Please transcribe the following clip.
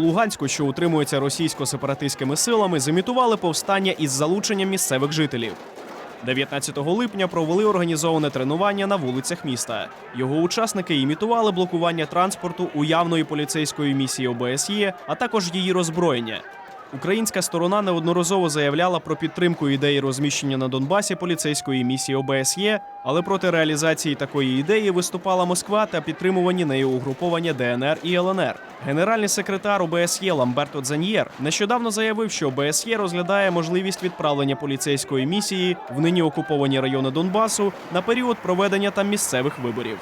Луганську, що утримується російсько-сепаратистськими силами, зимітували повстання із залученням місцевих жителів. 19 липня провели організоване тренування на вулицях міста. Його учасники імітували блокування транспорту уявної поліцейської місії ОБСЄ, а також її роззброєння. Українська сторона неодноразово заявляла про підтримку ідеї розміщення на Донбасі поліцейської місії ОБСЄ, але проти реалізації такої ідеї виступала Москва та підтримувані нею угруповання ДНР і ЛНР. Генеральний секретар ОБСЄ Ламберто Дзаньєр нещодавно заявив, що ОБСЄ розглядає можливість відправлення поліцейської місії в нині окуповані райони Донбасу на період проведення там місцевих виборів.